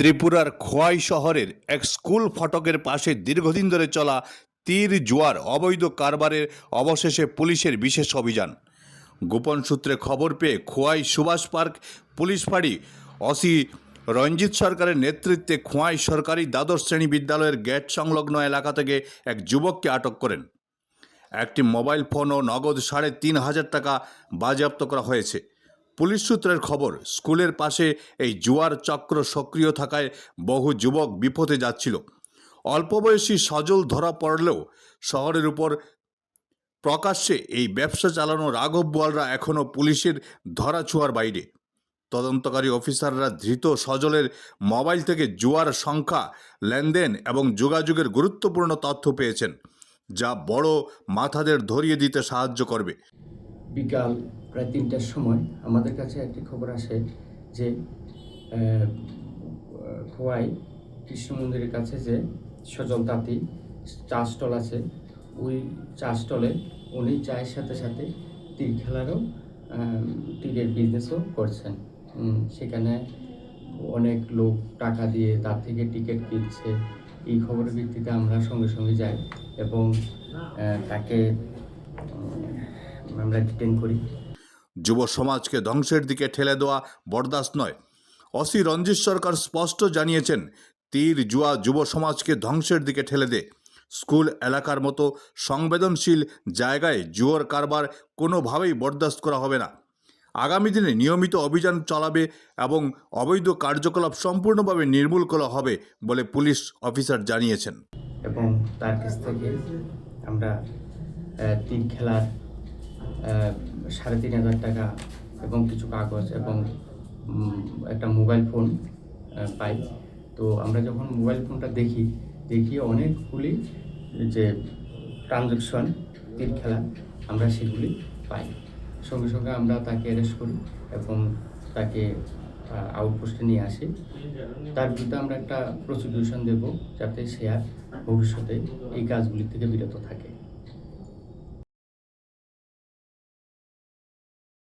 ত্রিপুরার খোয়াই শহরের এক স্কুল ফটকের পাশে দীর্ঘদিন ধরে চলা তীর জোয়ার অবৈধ কারবারের অবশেষে পুলিশের বিশেষ অভিযান। গোপন সূত্রে খবর পেয়ে খোয়াই সুভাষ পার্ক পুলিশ ফাঁড়ি অসি রঞ্জিত সরকারের নেতৃত্বে খোয়াই সরকারি দ্বাদশ শ্রেণি বিদ্যালয়ের গেট সংলগ্ন এলাকা থেকে এক যুবককে আটক করেন। একটি মোবাইল ফোন ও নগদ সাড়ে তিন হাজার টাকা বাজেয়াপ্ত করা হয়েছে। পুলিশ সূত্রের খবর, স্কুলের পাশে এই জুয়ার চক্র সক্রিয় থাকায় বহু যুবক বিপথে যাচ্ছিল। অল্প বয়সী সজল ধরা পড়লেও শহরের উপর প্রকাশ্যে এই ব্যবসা চালানো রাঘব বোয়ালরা এখনও পুলিশের ধরাছোঁয়ার বাইরে। তদন্তকারী অফিসাররা ধৃত সজলের মোবাইল থেকে জুয়ার সংখ্যা, লেনদেন এবং যোগাযোগের গুরুত্বপূর্ণ তথ্য পেয়েছেন, যা বড় মাথাদের ধরিয়ে দিতে সাহায্য করবে। বিকাল প্রায় তিনটার সময় আমাদের কাছে একটি খবর আসে যে খোয়াই কৃষ্ণ মন্দিরের কাছে যে সজল তাঁতি চা স্টল আছে, ওই চা স্টলে উনি চায়ের সাথে সাথে তীর খেলারও তীরের বিজনেসও করছেন। সেখানে অনেক লোক টাকা দিয়ে তার থেকে টিকিট কিনছে। এই খবরের ভিত্তিতে আমরা সঙ্গে সঙ্গে যাই এবং তাকে আমরা ডিটেন করি। যুব সমাজকে ধ্বংসের দিকে ঠেলে দেওয়া বরদাস্ত নয়। অসি রঞ্জিত সরকার স্পষ্ট জানিয়েছেন তীর জুয়া যুব সমাজকে ধ্বংসের দিকে ঠেলে দে। স্কুল এলাকার মতো সংবেদনশীল জায়গায় জুয়োর কারবার কোনোভাবেই বরদাস্ত করা হবে না। আগামী দিনে নিয়মিত অভিযান চালাবে এবং অবৈধ কার্যকলাপ সম্পূর্ণভাবে নির্মূল করা হবে বলে পুলিশ অফিসার জানিয়েছেন। এবং তার কাছ থেকে আমরা তীর খেলার সাড়ে তিন হাজার টাকা এবং কিছু কাগজ এবং একটা মোবাইল ফোন পাই। তো আমরা যখন মোবাইল ফোনটা দেখি দেখি অনেকগুলি যে ট্রানজ্যাকশন তীর খেলা আমরা সেগুলি পাই। সঙ্গে সঙ্গে আমরা তাকে অ্যারেস্ট করি এবং তাকে আউটপোস্টে নিয়ে আসি। তার বিরুদ্ধে আমরা একটা প্রসিকিউশন দেব যাতে সে আর ভবিষ্যতে এই কাজগুলি থেকে বিরত থাকে।